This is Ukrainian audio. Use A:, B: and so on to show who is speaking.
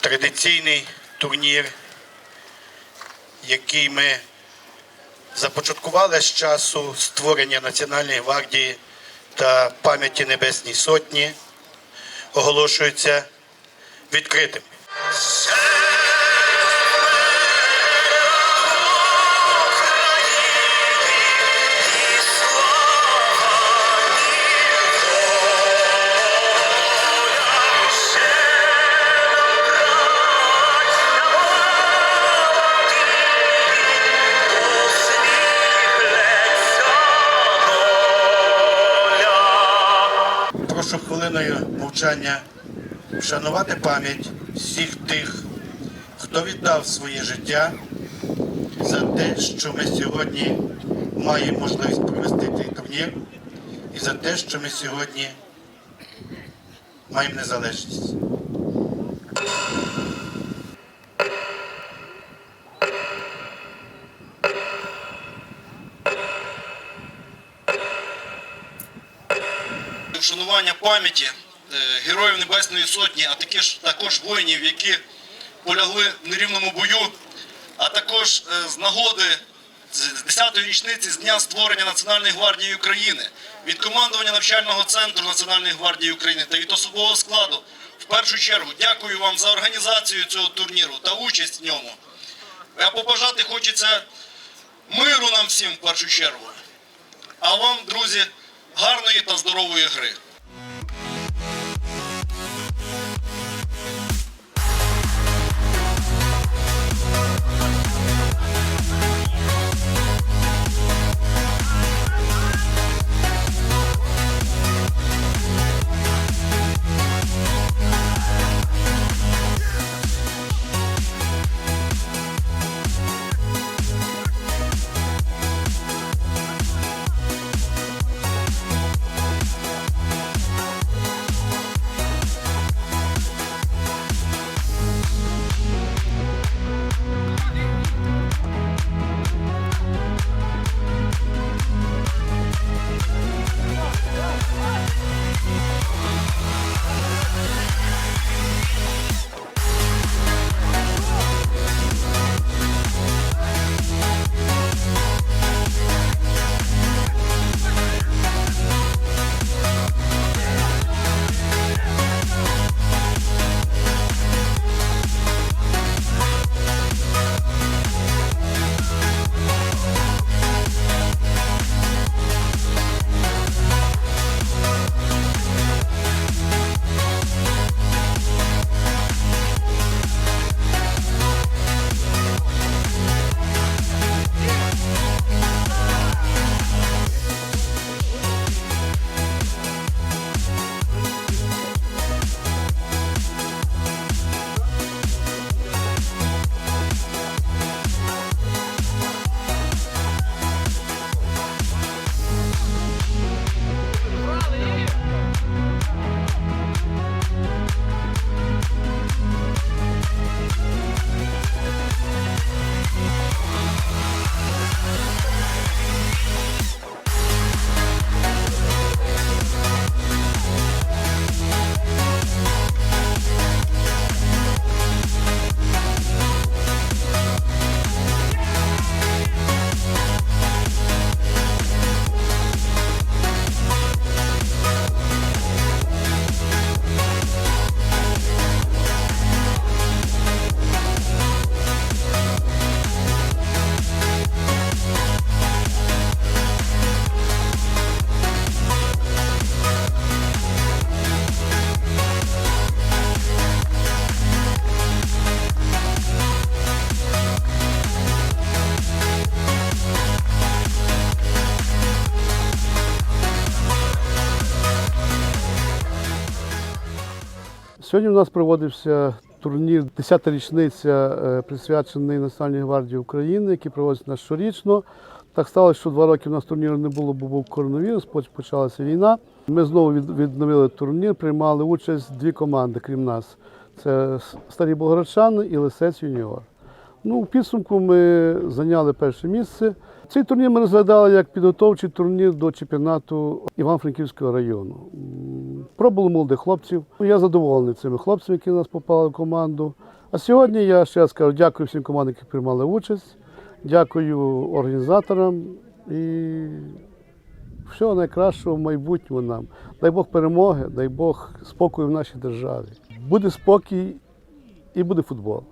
A: традиційний турнір, який ми започаткували з часу створення Національної гвардії та пам'яті Небесній Сотні, оголошується відкритим. Хвилиною мовчання вшанувати пам'ять всіх тих, хто віддав своє життя за те, що ми сьогодні маємо можливість провести цей турнір, і за те, що ми сьогодні маємо незалежність.
B: Вшанування пам'яті е, героїв Небесної Сотні, а також, також воїнів, які полягли в нерівному бою, а також е, з нагоди з 10-ї річниці з дня створення Національної гвардії України від командування навчального центру Національної гвардії України та від особового складу. В першу чергу дякую вам за організацію цього турніру та участь в ньому. А побажати хочеться миру нам всім в першу чергу. А вам, друзі, гарної та здорової гри.
C: Сьогодні у нас проводився турнір 10-та річниця, е, присвячений Національній гвардії України, який проводиться нас щорічно. Так сталося, що два роки у нас турніру не було, бо був коронавірус, потім почалася війна. Ми знову відновили турнір, приймали участь дві команди, крім нас. Це Старі Болгородчани і Лисець Юніор. Ну, в підсумку ми зайняли перше місце. Цей турнір ми розглядали як підготовчий турнір до чемпіонату Івано-Франківського району. Пробували молодих хлопців. Я задоволений цими хлопцями, які у нас попали в команду. А сьогодні я ще раз кажу дякую всім командам, які приймали участь, дякую організаторам і всього найкращого в майбутньому нам. Дай Бог перемоги, дай Бог спокою в нашій державі. Буде спокій і буде футбол.